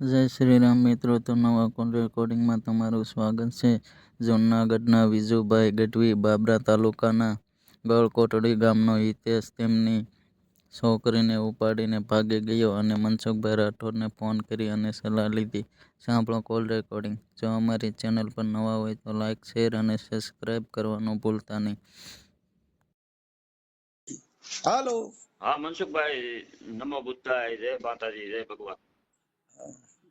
જય શ્રી રામ મિત્રો તો નવા કોલ રેકોર્ડિંગમાં તમારું સ્વાગત છે. જૂનાગઢના વિજુભાઈ ગઢવી બાબરા તાલુકાના ગળકોટડી ગામનો હિતેશ તેમની છોકરીને ઉપાડીને ભાગી ગયો અને મનસુખભાઈ રાઠોડને ફોન કરી અને સલાહ લીધી. સાંભળો કોલ રેકોર્ડિંગ. જો અમારી ચેનલ પર નવા હોય તો લાઇક શેર અને સબસ્ક્રાઇબ કરવાનું ભૂલતા નહીં. હાલો. હા મનસુખભાઈ નમો બુદ્ધાય જય માતાજી જય ભગવાન.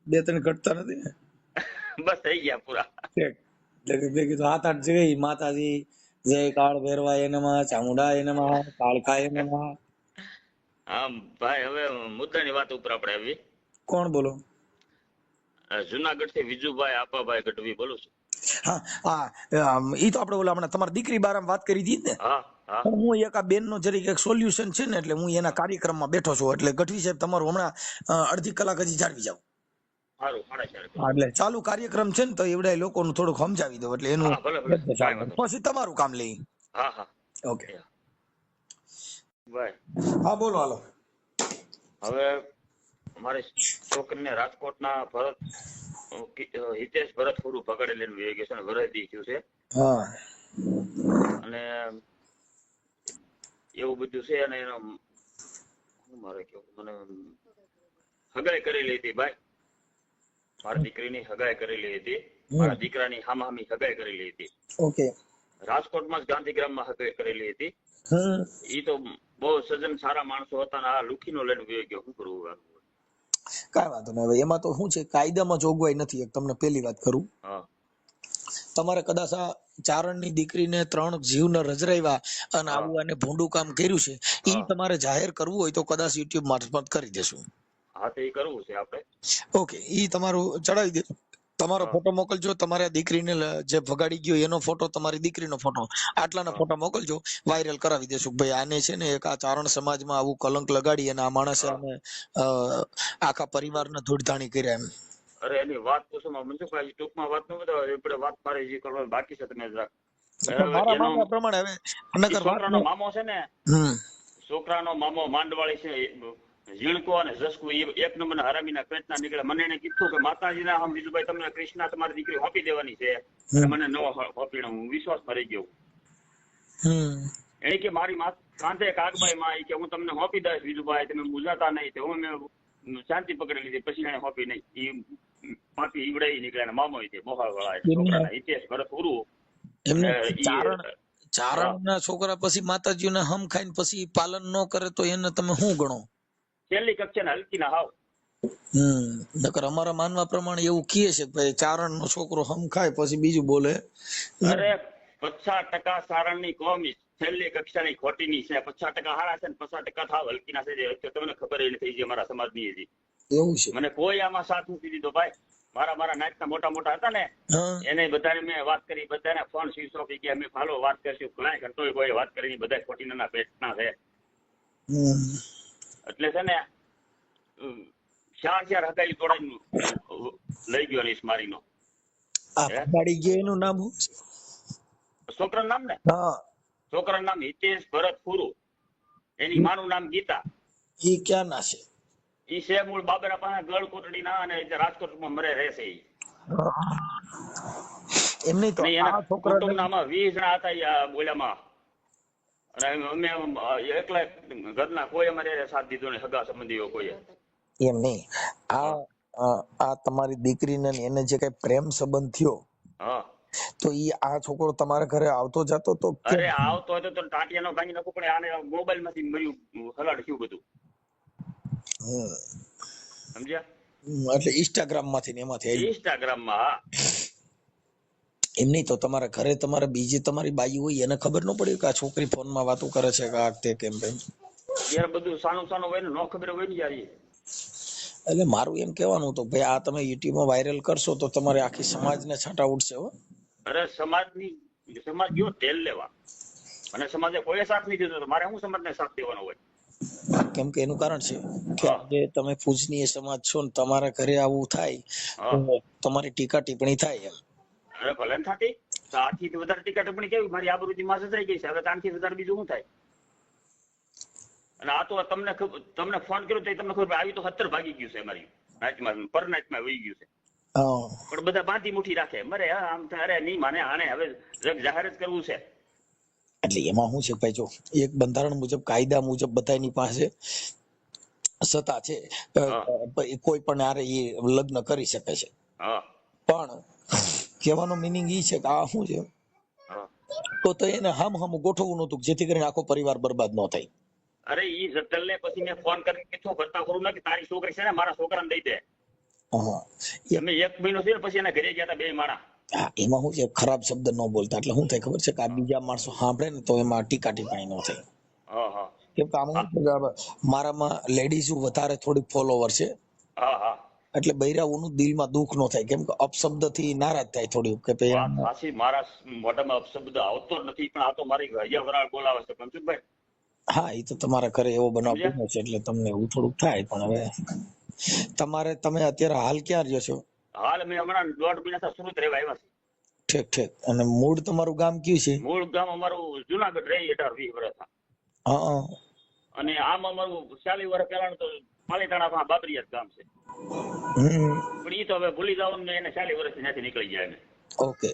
બે ત્રણ ઘટતા નથી ને? બસ થઈ ગયા પૂરા. એટલે મેં કીધું હાથ આઠ જઈ માતાજી જય કાળ ભેરવા એનામાં ચામુંડા એનામાં કાળખા એનામાં આમ ભાઈ હવે મુદ્દાની વાત ઉપર આપણે આવી કોણ બોલો? જુનાગઢથી વિજુભાઈ આપાભાઈ ગઢવી બોલું છું. હા હા ઈ તો આપણે ઓલા હમણાં તમારી દીકરી બારામાં વાત કરી હતી ને? હા એક આ બેનનો જરીક એક સોલ્યુશન છે ને એટલે હું એના કાર્યક્રમમાં બેઠો છું. એટલે ગઢવી સાહેબ તમારું હમણાં અડધી કલાક હજી જાળવી હા, એટલે ચાલુ કાર્યક્રમ છે ને તો એવડે લોકોનું થોડુંક સમજાવી દો એટલે એનું પછી તમારું કામ લઈ. હા હા. ઓકે. હા. બોલો હાલો. હવે અમારે છોકરીને રાજકોટના ભરત હિતેશ ભરત ખોરું પકડેલું અને વરાઈ થયું છે. હા. અને એવું બધું છે અને એનો મારે કેવું મને હગાઈ કરેલી હતી ભાઈ મારી દીકરીની હગાઈ કરેલી હતી. મારા દીકરાની હામાહામી હગાઈ કરેલી હતી. ઓકે. રાજકોટમાં જ ગાંધીગ્રામમાં હગાઈ કરેલી હતી. ઈ તો બહુ સજ્જન સારા માણસો હતા આ લુખીનો લઈને ગયો. શું કરવું હવે? વાંધો નહીં. હવે એમાં તો શું છે? કાયદામાં જોગવાઈ નથી. એક તમને પહેલી વાત કરું. હા. તમારે કદાચ આ ચારણની દીકરીને ત્રણ જીવને રજરાવ્યા અને આવું આને ભૂંડું કામ કર્યું છે. એ તમારે જાહેર કરવું હોય તો કદાચ યુટ્યુબ મારફત કરી દેશું. હા તો એ કરવું છે આપણે. ઓકે ઈ તમારું ચડાવી દે. તમારો ફોટો મોકલજો તમારા દીકરીને જે ભગાડી ગયો એનો ફોટો તમારી દીકરીનો ફોટો. આટલાના. ફોટો મોકલજો વાયરલ કરાવી દેશું. ભાઈ આને છે ને એક આ ચારણ સમાજમાં આવું કલંક લગાડી અને આ માણસે. આને આખા પરિવારને ધૂળધાણી કર્યા એમ. અરે એની વાત તો શું મનસુખભાઈ ટૂંકમાં વાત ન બધા આપણે વાત મારે જે કરવાની બાકી છે તમે જરાક. મારા મામા પ્રમાણે હવે નકર મામો છે ને? છોકરાનો મામો માંડવાળી છે ઝીણકો અને જસકુ એ એક નંબરના હરામીના પેટના નીકળે. મને એને કીધું કે માતાજીના હમ વિજુભાઈ તમને કૃષ્ણ તમારી દીકરી હોપી દેવાની છે. મને નવો હોપીનો હું વિશ્વાસમાં રહી ગયો. એને કે મારી કાંધે કાગબાઈ માં કે હું તમને હોપી દઈશ વિજુભાઈ તમે મૂંઝાતા નહીં તો હું મેં શાંતિ પકડી લીધી. પછી એને હોપી નહીં. એ પાછી ઈવડાઈ નીકળ્યા મામો તે મોહાળ વાળા ઇતિહાસ ભરત ચારણ ચારણના છોકરા પછી માતાજીને હમ ખાઈને પછી પાલન ન કરે તો એને તમે શું ગણો? છેલ્લી કક્ષાના હલકીના હાવ. હમ નકર અમારા માનવા પ્રમાણે એવું કહે છે ભાઈ ચારણ નો છોકરો હમ ખાય પછી બીજું બોલે. અરે પચાસ ટકા સારણની કોમી છેલ્લી કક્ષાની ખોટીની છે. પચાસ ટકા હારા છે ને પચાસ ટકા થાવ હલકીના છે. તમને ખબર ય નથી અમારા મારા સમાજની હજી. એવું છે. મને કોઈ આમાં સાથ નથી દીધો ભાઈ. મારા મારા નાચના મોટા મોટા હતા ને એને બધાને મેં વાત કરી બધાને ફોન સ્વિચ ઓફ ગયા અમે ફાલો વાત કરશું. ક્લાય હોય કોઈ વાત કરી બધા ખોટી ના પેટ ના છે. એટલે છે ને અમ, ચાર હતા એ તોડાઈ લઈ ગયો ને આ હે? ગયો એનું નામ છોકરાનું નામ ને? હા. છોકરાનું નામ હિતેશ ભરત ફુરુ. એની માનું નામ ગીતા. ઈ ક્યાં ના છે? ઈ છે મૂળ બાબરા પાસે ગળ કોટડી ના અને રાજકોટમાં મરે રહેશે ઈ. એમ નહીં તો આ છોકરા આમાં વીસ જણા હતા બોલ્યામાં. અને અમે એકલા ઘરના કોઈ અમારે સાથ દીધો નહીં સગા સંબંધીઓ કોઈ એમ નહીં. આ આ- તમારી દીકરીને એને જે કઈ પ્રેમ સંબંધ થયો હા. તો ઈ આ છોકરો તમારા ઘરે આવતો જતો તો અરે આવતો હતો તો ટાટિયાનો ભાંગી નાખો પણ આને મોબાઈલમાંથી મર્યું હલાડ થયું બધું. સમજ્યા? એટલે ઇન્સ્ટાગ્રામમાંથી ને એમાંથી ઇન્સ્ટાગ્રામમાં હા. એમ નહીં તો તમારા ઘરે તમારે બીજી તમારી બાઈ હોય એને ખબર ન પડી કે આ છોકરી ફોનમાં વાતો કરે છે કે આ તે કેમ તેમ યાર બધું સાનું સાનું હોય ને નો ખબર હોય ને યાર એટલે મારું એમ કહેવાનું તો ભાઈ આ તમે યુટ્યુબમાં વાયરલ કરશો તો તમારે આખી સમાજને છાંટા ઉડશે હો. અરે સમાજની સમાજ ગયો તેલ લેવા. અને સમાજે કોઈ સાથ નહીં દીધો મારે શું સમાજને સાથ દેવાનો હોય? કેમ કે એનું કારણ છે કે હા. આજે તમે પૂજનીય સમાજ છો ને તમારા ઘરે આવું થાય તમારી ટીકા ટિપ્પણી થાય એમ. ભલે ને થતી તો આથી વધારે ટિકિટ પણ કેવી? મારી આબરૂજી માસ થઈ ગઈ છે. હવે તો આનાથી વધારે બીજું શું થાય? અને આ તો તમને તમને ફોન કર્યો તો તમને ખબર આવી તો સત્તર ભાગી ગયું છે મારી. નાચમાં પર નાચમાં વહી ગયું છે. પણ બધા બાંધી મુઠી રાખે. મરે આમ અરે નહીં માને આને હવે જગ જાહેર જ કરવું છે. એટલે એમાં શું છે ભાઈ જો એક બંધારણ મુજબ કાયદા મુજબ બધાની પાસે સત્તા છે. કોઈ પણ આરે એ લગ્ન કરી શકે છે. હા. પણ કહેવાનો મિનિંગ ઈ છે કે આ શું છે? તો તો એને હમ હમ ગોઠવવું નહોતું જેથી કરીને આખો પરિવાર બરબાદ ન થાય. અરે ઈ જતલ ને પછી મેં ફોન કરીને કીધું કરતા કરું ને કે તારી છોકરી છે ને મારા છોકરાને દઈ દે. હા. અમે એક મહિનો થયો પછી એના ઘરે ગયા હતા બે માણા હા, એમાં શું છે? ખરાબ શબ્દ ન બોલતા. એટલે શું થાય ખબર છે કે આ બીજા માણસો સાંભળે ને તો એમાં ટીકા ટિપ્પણી ન થાય. હા હા. કેમ કે આમાં મારામાં લેડીઝ વધારે થોડી ફોલોવર છે. હા હા. એટલે બૈરાઓનું દિલમાં દુઃખ ન થાય. કેમ કે અપશબ્દથી નારાજ થાય થોડી કે ભાઈ મારા મોઢામાં અપશબ્દ આવતો નથી પણ આ તો મારી હૈયા વરાળ બોલાવે છે મનસુખભાઈ હા એ તો તમારા ઘરે એવો બનાવ બન્યો છે એટલે તમને એવું થોડુંક થાય પણ હવે તમારે તમે અત્યારે હાલ ક્યાં રહ્યો છો? હાલ મેં હમણાં દોઢ મહિના સુરત રહેવા આવ્યા છે ઠીક ઠીક. અને મૂળ તમારું ગામ કયું છે? મૂળ ગામ અમારું જુનાગઢ રહી અઢાર વીસ વર્ષ હા હા. અને આમ અમારું ચાલી વર્ષ પહેલા તો પાલીતાણા બાબરિયા ગામ છે. પણ ઈ તો હવે ભૂલી જાવ ને એને ચાલી વર્ષ ત્યાંથી નીકળી જાય ને ઓકે.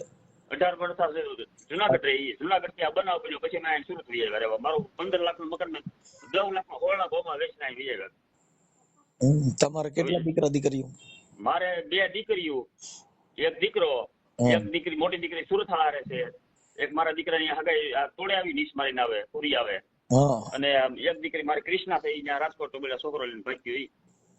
અઢાર વર્ષ થશે જુનાગઢ રહી જુનાગઢ ત્યાં બનાવ બન્યો પછી મેં સુરત વી આવ્યા મારું પંદર લાખનું મકાન દસ લાખમાં હોળના ભાવમાં વેચીને અહીં વી આવ્યા તમારે કેટલા દીકરા દીકરીઓ? મારે બે દીકરીઓ એક દીકરો એક દીકરી મોટી દીકરી સુરત હારે છે. એક મારા દીકરાની હગાઈ આ તોડે આવી નીચ મારીને આવે પૂરી આવે. અને એક દીકરી મારી ક્રિષ્ના થઈ ત્યાં રાજકોટ તો પેલા છોકરો લઈને ભાગ્યો ઈ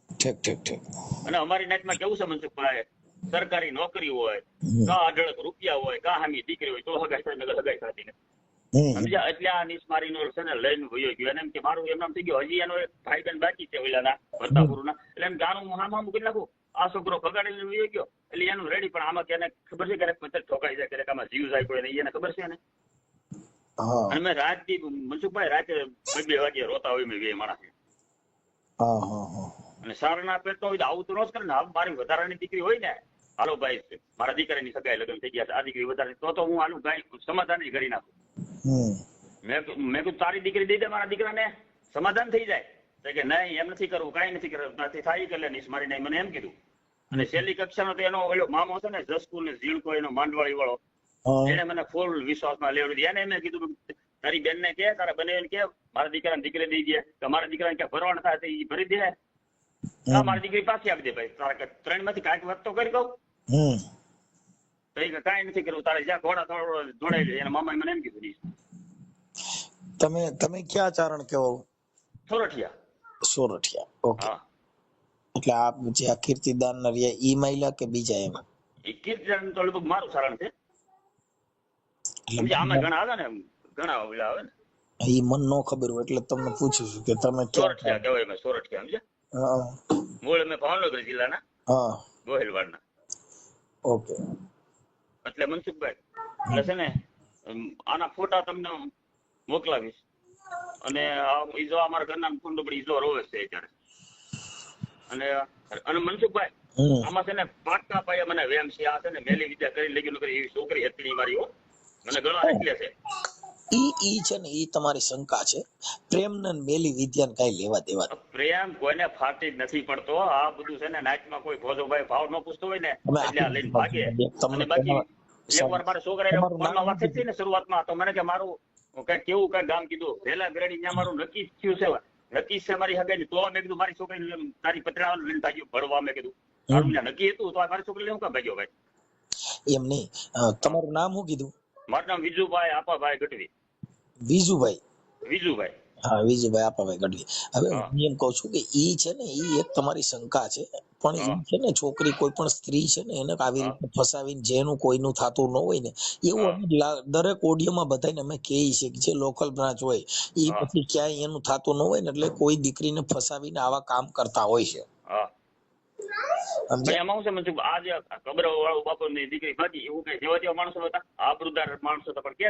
ઠીક ઠીક ઠીક. અને અમારી નાચમાં કેવું છે મનસુખભાઈ સરકારી નોકરી હોય કા અઢળક રૂપિયા હોય કા હામી દીકરી હોય તો હગાઈ થાય નગર હગાઈ થતી સમજ્યા? એટલે આ નિસ્મારી નો છે ને લઈને વયો ગયો. એને એમ કે મારું એમ નામ થઈ ગયું હજી એનો એક ભાઈ બેન બાકી છે ઓલાના ભરતાપુરના. એટલે એમ ગાણું હામ હામ કરી નાખું. આ છોકરો ભગાડીને વયો ગયો. એટલે એનું રેડી પણ આમાં કે ખબર છે ક્યારેક પથ્થર ઠોકાઈ જાય ક્યારેક આમાં જીવ જાય કોઈ એને ખબર છે ને? હા અને મેં રાતથી મનસુખભાઈ રાતે બે વાગે રોતા હોય મેં બે માણસ. અને સારના પેટ હોય તો આવું તો ન જ કરે ને મારી વધારાની દીકરી હોય ને હાલો ભાઈ મારા દીકરાની સગાઈ લગ્ન થઈ ગયા આ દીકરી વધારે તો તો હું આનું કઈ સમાધાન કરી નાખું. મેં મેં કીધું તારી દીકરી દઈ દે મારા દીકરાને સમાધાન થઈ જાય. કે નહીં એમ નથી કરવું કાંઈ નથી કરવું નથી થાય કે નીસ મારી નહીં મને એમ કીધું. અને છેલ્લી કક્ષાનો તો એનો ઓલો મામો છે ને જસકુલ ને ઝીણકો એનો માંડવાળી વાળો એને મને ફૂલ વિશ્વાસમાં લેવડી એને મેં કીધું તારી બેન ને કે તારા બને કે મારા દીકરાને દીકરી દઈ દે. કે મારા દીકરાને ક્યાં ભરવાના થાય એ ભરી દે. આ મારી દીકરી પાછી આપી દે ભાઈ. તારા ત્રણમાંથી કાંઈક વાત તો કરી કહું. કાંઈ નથી કરવું. તારે જ્યાં ઘોડા જોડાઈ એના મામાએ મને એમ કીધું તમે તમે ક્યાં ચારણ કેવો સોરઠિયા. સોરઠિયા. ઓકે. હા. એટલે આપ જે આ કીર્તિદાન ના રહ્યા ઈ મહિલા કે બીજા એમ? એ કીર્તન તો લગભગ મારું ચારણ છે? આમાં ઘણા આવે ને ઘણા ઓલા આવે ને. ઈ મન નો ખબર હોય એટલે તમને પૂછું છું કે તમે ક્યાં કહેવાય મેં હા. મૂળ અમે ભાવનગર જિલ્લાના હા. ગોહિલવાડના. ઓકે. એટલે મનસુખભાઈ એટલે છે ને આના ફોટા તમને મોકલાવીશ. અને ઈ જો અમારા ઘરના કુંડબડી જો રોવે છે અત્યારે. અને અને મનસુખભાઈ આમાં છે ને પાટકા પાયા મને વેમ છે આ છે ને મેલી વિદ્યા કરી લગી નોકરી એવી છોકરી હતી મારી હો. મને ઘણા એટલે છે. ઈ ઈ છે ને ઈ તમારી શંકા છે. પ્રેમ મેલી વિદ્યાને કઈ લેવા દેવા પ્રેમ કોઈને ફાટી નથી પડતો. આ બધું છે ને નાચમાં કોઈ ભોજોભાઈ ભાવ ન પૂછતો હોય ને એટલે આ લઈને ભાગે. તમને બાકી એક વાર મારા છોકરાએ તમારું વાત થઈ ને શરૂઆતમાં તો મને કે મારું કઈ કેવું કઈ ગામ કીધું. વેલા ગ્રેડી ત્યાં મારું નક્કી થયું છે. નક્કી છે મારી હગાઈ તો મેં કીધું મારી છોકરી તારી પતરાવાનું લઈને ભાગ્યો ભણવા મેં કીધું. મારું નક્કી હતું તો મારી છોકરી હું કામ ભાગ્યો ભાઈ? એમ નહીં. તમારું નામ શું કીધું? મારું નામ વિજુભાઈ આપાભાઈ ગઢવી. વિજુભાઈ? વિજુભાઈ. હા વિજયભાઈ આપાભાઈ ગઢવી. હવે હું. એમ કહું છું કે ઈ છે ને ઈ એક તમારી શંકા છે પણ ઈ છે ને છોકરી કોઈ પણ સ્ત્રી છે ને એને આવી. રીતે ફસાવીને જેનું કોઈનું થતું ન હોય ને એવું દરેક ઓડિયોમાં બધાને અમે કહીએ છીએ કે જે લોકલ બ્રાન્ચ હોય ઈ પછી ક્યાંય એનું થતું ન હોય ને એટલે કોઈ દીકરીને ફસાવીને આવા કામ કરતા હોય છે. એમાં શું છે આ જે કબરો વાળો બાપુ ની દીકરી ભાગી એવું કઈ જેવા જેવા માણસો હતા? આબરૂદાર માણસો હતા પણ કે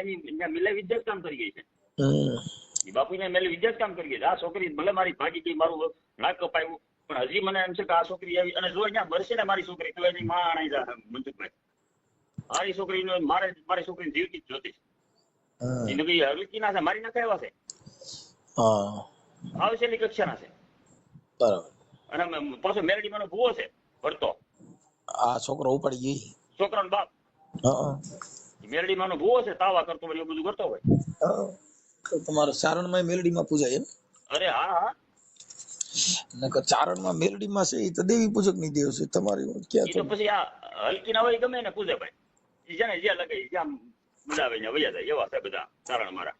એની ત્યાં વિદ્યા કામ કરી ગઈ છે. હમ. એ મેલે વિદ્યા કામ કરી ગઈ છે. આ છોકરી ભલે મારી ભાગી ગઈ મારું નાક કપાયું પણ હજી મને એમ છે કે આ છોકરી આવી અને જો અહીંયા મરશે ને મારી છોકરી તો એની માં આણાઈ જાય મનસુખભાઈ મારી છોકરીનો મારે મારી છોકરી જીવતી જ જોતી. એને કઈ હલકી ના છે. મારી નાખે એવા છે. હા. કક્ષા ના છે. બરાબર. અને પાછો મેરડીમાંનો ભૂવો છે ભરતો. આ છોકરો ઉપાડી ગઈ છોકરાનો બાપ. મેરડીમાંનો ભૂવો છે તાવા કરતો હોય એવું બધું કરતો હોય. તમારો ચારણમાં મેલડીમાં પૂજાય એમ? અરે હા હા. નકર ચારણમાં મેલડીમાં છે એ તો દેવી પૂજકની દેવ છે તમારી ક્યાં તો પછી આ હલકી ના હોય ગમે ને પૂજે ભાઈ. જેને જે ને જ્યાં લગે જ્યાં મજા આવે ત્યાં વયા જાય એવા છે બધા ચારણ મારા.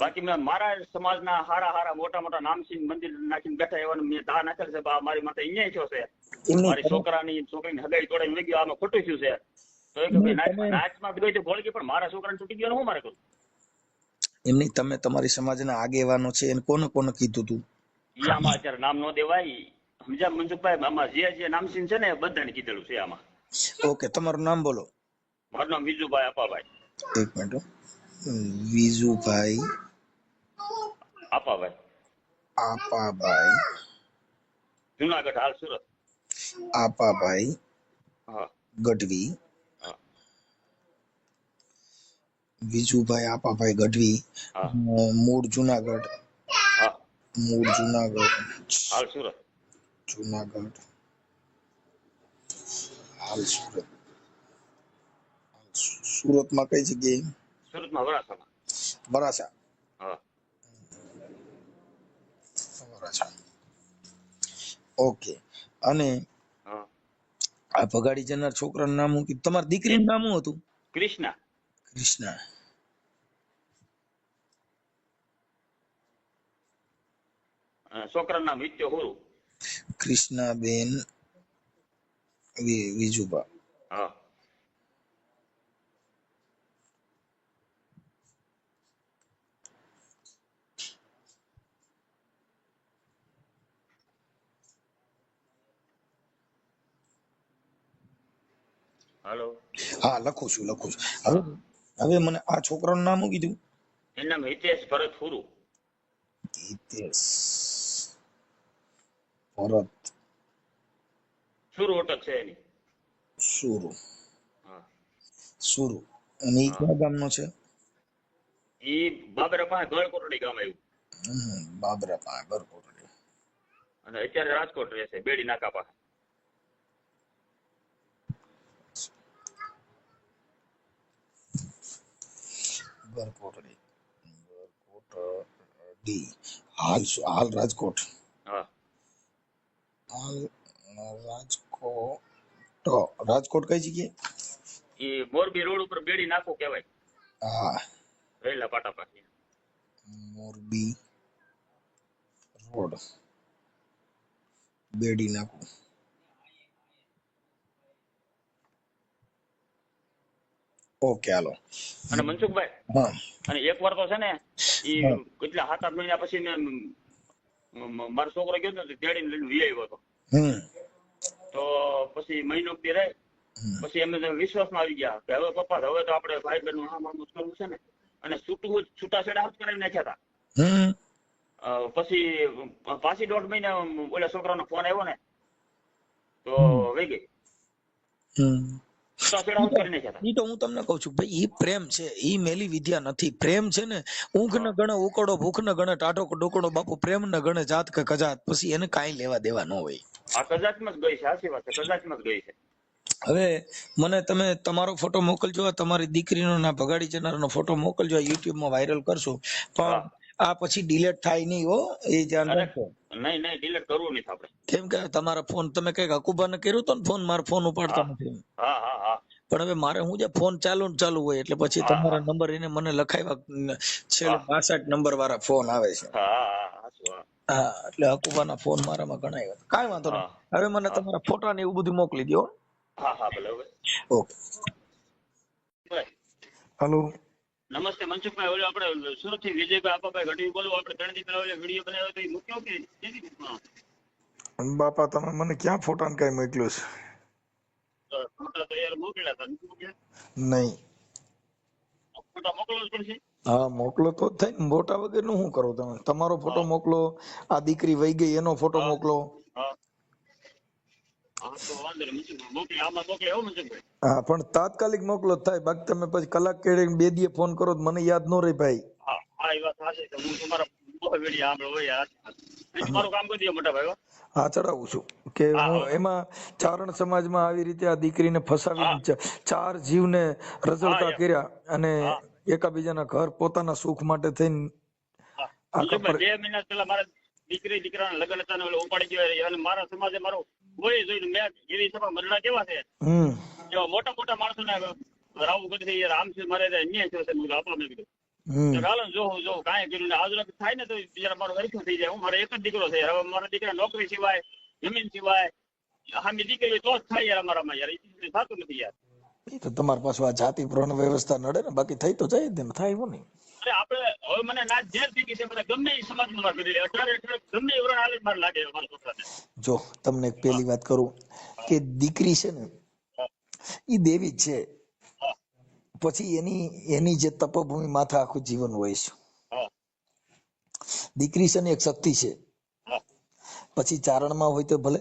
બાકી મારા સમાજના હારા હારા મોટા મોટા નામસિંહ મંદિર નાખીને બેઠા એવા મેં દા નાખેલ છે બા મારી માટે અહીંયા થયો છે. મારી છોકરાની છોકરીની હગાઈ તોડાઈ લઈ ગયો આમાં ખોટું થયું છે. તો એ કે નાચમાં ગઈ તો પણ મારા છોકરાને છૂટી ગયો હું મારે કરું? એમની તમે તમારી સમાજના આગેવાનો છે એને કોને કોને કીધું તું? એ આમાં અત્યારે નામ ન દેવાય. સમજ્યા મનસુખભાઈ? આમાં જે જે નામસિંહ છે ને બધાને કીધેલું છે આમાં. ઓકે તમારું નામ બોલો. મારું નામ વિજુભાઈ અપાભાઈ એક મિનિટ. વિજુભાઈ અપાભાઈ આપાભાઈ જુનાગઢ હાલ સુરત આપાભાઈ હા ગઢવી હા વિજુભાઈ આપાભાઈ ગઢવી હા અ, મૂળ જુનાગઢ હા મૂળ જુનાગઢ હાલ સુરત જુનાગઢ હાલ સુરત હાલ સુ- સુરતમાં કઈ જગ્યાએ સુરતમાં વરાછામાં વરાછા હા વરાછા ઓકે અને આ ભગાડી જનાર છોકરાનું નામ હું તમારી દીકરીનું નામ શું હતું? કૃષ્ણા. કૃષ્ણા. છોકરાનું નામ વિત્ય હોરું. કૃષ્ણાબેન વિજુબા હા. હાલો. હા લખું છું લખું છું. હવે હવે મને આ છોકરાનું નામ શું કીધું? એનું નામ હિતેશ ભરત હુરુ. હિતેશ ભરત. સુરુ ઓટક છે એની. સુરુ. હા. સુરુ. અને એ કયા ગામનો છે? એ બાબરા પાસે ગળકોટડી ગામ આવ્યું. બાબરા પાસે ગળકોટડી. અને અત્યારે રાજકોટ રહે છે બેડી નાકા પાસે. ગરકોટડી ગરકોટડી હાલ શું- હાલ રાજકોટ હા હાલ રાજકોટ રાજકોટ કઈ જગ્યાએ ઈ મોરબી રોડ ઉપર બેડી નાખો કહેવાય હા રહેલા પાટા પાસે મોરબી રોડ બેડી નાખું ઓકે હાલો. અને મનસુખભાઈ અને એક વાર તો છે ને એ કેટલા સાત આઠ મહિના પછી ને મારો છોકરો ગયો ને તેડીને લઈને લઈ આવ્યો હતો. તો પછી મહિનો થી રહે પછી એમને વિશ્વાસમાં આવી ગયા કે હવે પપ્પા હવે તો આપણે ભાઈ બહેન આમ આમ કરવું છે ને. અને છૂટું છૂટાછેડા હાથ કરાવી નાખ્યા હતા. પછી પાછી દોઢ મહિને ઓલા છોકરાનો ફોન આવ્યો ને તો વહી ગઈ. ઈ તો હું તમને કહું છું ભાઈ ઈ પ્રેમ છે ઈ મેલી વિદ્યા નથી. પ્રેમ છે ને ઊંઘ ન ગણે ઉકળો ભૂખ ન ગણે ટાટો ડોકડો બાપુ પ્રેમ ન ગણે જાત કે કજાત પછી એને કાઈ લેવા દેવા ન હોય. આ કદાચમાં જ ગઈ છે સાચી વાત છે કદાચમાં જ ગઈ છે. હવે મને તમે તમારો ફોટો મોકલજો તમારી દીકરીનો ના ભગાડી જનારનો ફોટો મોકલજો યુટ્યુબમાં માં વાયરલ કરશો. પણ. આ પછી ડિલેટ થાય નહીં હો એ ધ્યાન રાખો નહીં નહીં ડિલેટ કરવું નહીં આપણે. કેમ કે તમારા ફોન તમે કંઈક હકુબાને કર્યું તો ને ફોન મારો ફોન ઉપાડતા નથી હા હા હા. પણ હવે મારે હું જે ફોન ચાલુ ને ચાલુ હોય એટલે પછી તમારા નંબર એને મને લખાવ્યા છેલ્લે. બાસઠ નંબર વાળા ફોન આવે છે. હા એટલે હકુબાના ફોન મારામાં ઘણા આવ્યા કાંઈ વાંધો નહીં. હવે મને તમારા ફોટા ને એવું બધું મોકલી દો હા હા ભલે ઓકે. હલો નમસ્તે મનસુખભાઈ ઓલો આપણે સુરતથી વિજયભાઈ આપાભાઈ ગઢવી બોલો આપણે ત્રણ દી પહેલા વીડિયો બનાવ્યો તો એ મૂક્યો કે કેવી રીતના બાપા તમે મને ક્યાં ફોટા કઈ મોકલ્યો છે? ફોટા તો યાર મોકલ્યા હતા. નહીં. ફોટા મોકલવા જ પડશે? હા મોકલો તો થઈ થાય ને. મોટા વગરનું શું કરો તમે? તમારો ફોટો મોકલો આ દીકરી વહી ગઈ એનો ફોટો મોકલો. હા હા તો વાંધો નહીં મનસુખભાઈ મોકલી આમાં મોકલે હો મનસુખભાઈ હા પણ તાત્કાલિક મોકલો થાય. બાકી તમે પછી કલાક કેડે બે દીએ ફોન કરો તો મને યાદ ન રહી ભાઈ. હા ચડાવું છું. કે હું એમાં ચારણ સમાજમાં આવી રીતે આ દીકરીને ફસાવી ચાર જીવને રઝળતા કર્યા અને. એકાબીજાના ઘર પોતાના સુખ માટે થઈને બે મહિના પહેલા મારા દીકરી દીકરાના લગ્ન હતા ને ઓલો ઉપાડી ગયો અને મારા સમાજે મારો કોઈ જોઈને મેં ગીરી સભા મરણા કેવા છે? જો એવા મોટા મોટા માણસોને રાવું કરી યાર આમ છે મારે અન્યાય થયો છે. મેં કીધું આપા. મેં કીધું ચાલો જો ને જોઉં કાંઈ કર્યું ને આજ થાય ને તો બિચારા મારો હરખું થઈ જાય. હું મારો એક જ દીકરો છે હવે મારા દીકરા નોકરી સિવાય જમીન સિવાય હામી દીકરી તો જ થાય યાર અમારામાં યાર. એ થતું નથી યાર. એ તો તમારી પાસે આ જાતિ પ્રમાણે વ્યવસ્થા નડે ને બાકી થઈ તો જાય જ ને થાય એવું નહીં. અરે આપણે હવે મને ના જે થઈ ગઈ છે મને ગમે એ સમાજમાં વાત કરી લે અઢારે અઢારે ગમે એ વરણ હાલે મારે લાગે મારા છોકરાને. જો તમને એક પહેલી વાત કરું કે દીકરી છે ને એ દેવી છે. પછી એની એની જે તપભૂમિ માથે આખું જીવન હોય છે. દીકરી છે ને એક શક્તિ છે. પછી ચારણમાં હોય તો ભલે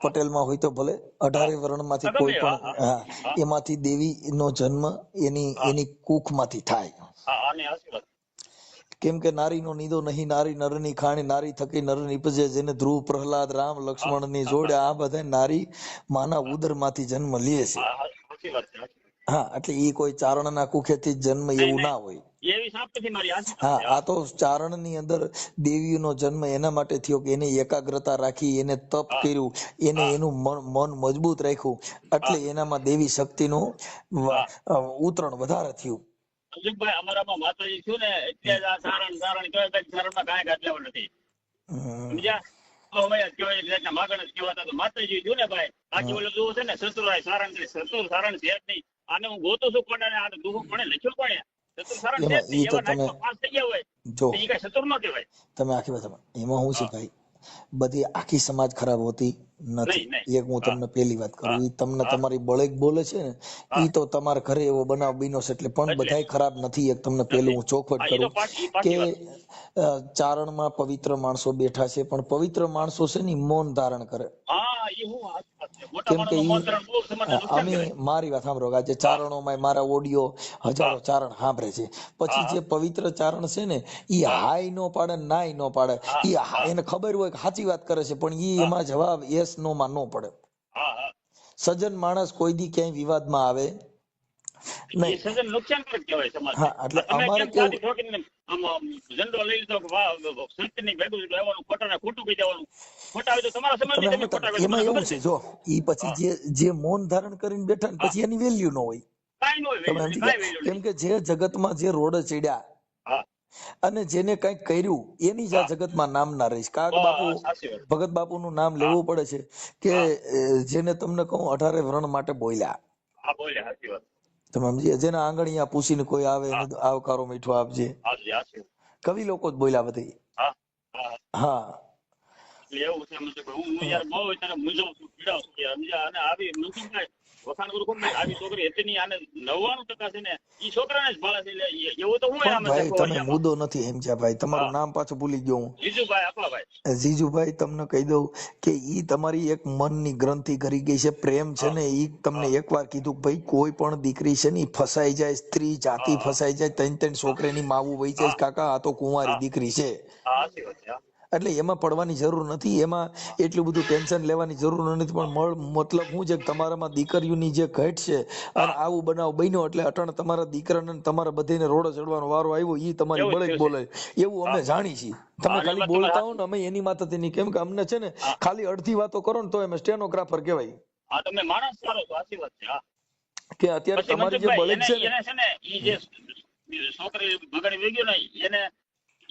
પટેલમાં હોય તો ભલે અઢારે વર્ણમાંથી કોઈ પણ હા. એમાંથી દેવી નો જન્મ એની એની કુખમાંથી થાય. કેમ કે નારીનો નીદો નહીં નારી નરની ખાણી નારી થકી નર નીપજે જેને ધ્રુવ પ્રહલાદ રામ લક્ષ્મણની જોડે આ બધા નારી માના ઉદરમાંથી જન્મ લે છે. હા એટલે એ કોઈ ચારણના કુખેથી જન્મ એવું ના હોય. હા આ તો ચારણની અંદર દેવીનો જન્મ એના માટે થયો કે એને એકાગ્રતા રાખી એને તપ કર્યું એને એનું મન મજબૂત રાખ્યું. એટલે એનામાં દેવી શક્તિનું નું ઉતરણ વધારે થયું. અજુકભાઈ અમારામાં માતાજી છું ને એટલે જ આ સારણ સારણ કહેવાય કે સારણમાં કાંઈ લેવા નથી. સમજ્યા? તો હવે કહેવાય એટલે એના માગણ જ કહેવાતા તો માતાજી છું ને ભાઈ? બાકી ઓલું જોવું છે ને સતુરાય સારણ છે. સતુર સારણ છે જ નહીં. આને હું ગોતો છું પણ આને દુહું પણ લખ્યું પણ સારણ છે તો એવા પાસ થઈ ગયા હોય તો ઈ કાંઈ સતુર ન કહેવાય. તમે આખી વાત એમાં શું છે ભાઈ બધી આખી સમાજ ખરાબ હોતી નથી. એક હું તમને પેલી વાત કરું એ તમને તમારી બળેક બોલે છે ને ઈ તો તમારા ઘરે એવો બનાવ બીનો છે એટલે પણ બધાય ખરાબ નથી. એક તમને પેલું હું ચોખવટ કરું કે. ચારણમાં પવિત્ર માણસો બેઠા છે પણ પવિત્ર માણસો છે ને મૌન ધારણ કરે. હા એ હું કેમ કે અમે મારી વાત સાંભળો કે આજે ચારણોમાં મારા ઓડિયો હજારો ચારણ સાંભળે છે. પછી જે પવિત્ર ચારણ છે ને એ હાય નો પાડે નાય નો પાડે. એ એને ખબર હોય કે સાચી વાત કરે છે પણ ઈ એમાં જવાબ યસ નો માં નો પડે. સજ્જન માણસ કોઈ દી ક્યાંય વિવાદમાં આવે એ નહીં નુકસાનકારક કહેવાય સમાજને. હા, એટલે અમારે કેવું- આમ આમ ઝંડો લઈ લીધો સંતની ભેગું રહેવાનું, ખોટાને ખોટું કહી દેવાનું. ખોટા હોય તો તમારા સમાજની તમે તમે ખોટા એમાં એવું છે છે? જો ઈ પછી જે જે મૌન ધારણ કરીને બેઠા ને પછી એની વેલ્યુ ન હોય કાંઈ ન હોય તમે value, સમજી કાંઈ ગયા? value કેમ કે જે જગતમાં જે રોડ ચડ્યા અને જેને કંઈક કર્યું એની જ આ જગતમાં નામ ના રહીશ કાગ બાપુ. ભગત બાપુ નું નામ લેવું પડે છે કે જેને તમને કહું અઢારે વ્રણ માટે બોલ્યા બોલ્યા, સાચી વાત. તમે સમજી જેના આંગણિયા પૂછીને કોઈ આવે આવકારો મીઠો આપજે. કવિ લોકો જ બોલ્યા બધી હા, એવું છે, હું યાર બહુ અત્યારે છું, પીડાઉં છું યાર, અને આવી મનસુખભાઈ, વખાણ કરું કોણ આવી છોકરી હતી નહીં, આને 99% છે ને, ઈ છોકરાને જ ભાળે છે, એવું તો હું ભાઈ તમે મુદ્દો નથી સમજ્યા ભાઈ. તમારું નામ પાછું ભૂલી ગયો હું. જીજુભાઈ તમને કહી દઉં કે ઈ તમારી એક મનની ગ્રંથિ કરી ગઈ છે. પ્રેમ છે ને ઈ તમને એકવાર કીધું કે ભાઈ કોઈ પણ દીકરી છે ને ફસાઈ જાય સ્ત્રી જાતિ ફસાઈ જાય ત્રણ ત્રણ છોકરીની માવું વહી જાય કાકા આ તો કુંવારી દીકરી છે હા. એટલે એમાં પડવાની જરૂર નથી. એમાં એટલું બધું ટેન્શન લેવાની જરૂર નથી. પણ મળ મતલબ હું છે તમારામાં દીકરીઓની જે ઘટ છે અને આવું બનાવ બન્યો એટલે અટણ તમારા દીકરાને તમારા બધાને રોડે ચડવાનો વારો આવ્યો એ તમારી બળે બોલે. એવું અમે જાણી છીએ. તમે ખાલી બોલતા હો ને અમે એની માથેથી તેની કેમ કે અમને છે ને ખાલી અડધી વાતો કરો ને તો એમ સ્ટેનોગ્રાફર કહેવાય. હા તમે માણસ સારો સાચી વાત છે હા. કે અત્યારે તમારી જે મનસુખભાઈ, બળે છે ને ઈ જે છોકરી બગડી વેગ્યો ને એને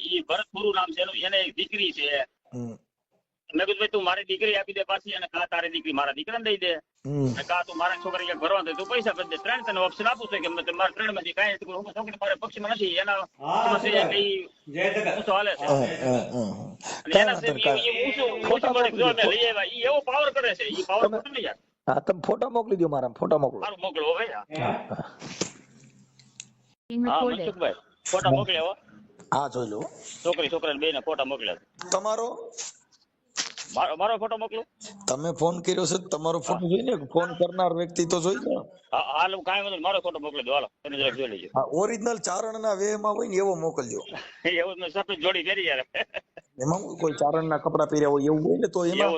ઈ ભરતપુરું નામ છે એને એક દીકરી છે. મેં કીધું ભાઈ તું મારી દીકરી આપી દે પાછી અને કા તારી દીકરી મારા દીકરાને દઈ દે. અને કા તું મારા છોકરી ક્યાંક ભરવા દે તું પૈસા દે. ત્રણ તને ઓપ્શન આપું છું કે મેં તમારા ત્રણમાંથી કાંઈ હું છોકરી મારે પક્ષમાં નથી એના હાલે છે. અને એના લઈ આવ્યા ઈ એવો પાવર કરે છે ઈ પાવર કરે યાર હા તમે ફોટો મોકલી દો મારા ફોટો મોકલો. મારું મોકલો ભાઈ હા. મનસુખભાઈ ફોટા મોકલ્યા હો જોઈ લો. છોકરી છોકરાને બેને ફોટા મોકલ્યા તમારો? મારો મારો ફોટો મોકલું? તમે ફોન કર્યો છે તમારો ફોટો જોઈને ફોન કરનાર વ્યક્તિ તો જોઈ ને હાલ કાંઈ વાંધો મારો ફોટો મોકલી દો હાલો એને જરાક જોઈ લેજો. હા ઓરિજિનલ ચારણના વેહમાં હોય ને એવો મોકલજો. એવું ને સફેદ જોડી પહેરી યાર. એમાં કોઈ કોઈ ચારણના કપડા પહેર્યા હોય એવું હોય ને તો એમાં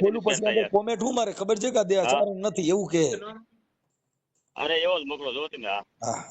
પેલું પછી. કોમેન્ટ હું મારે ખબર છે કે આ. ચારણ નથી એવું કે? અરે એવો જ મોકલો જોતી હા હા.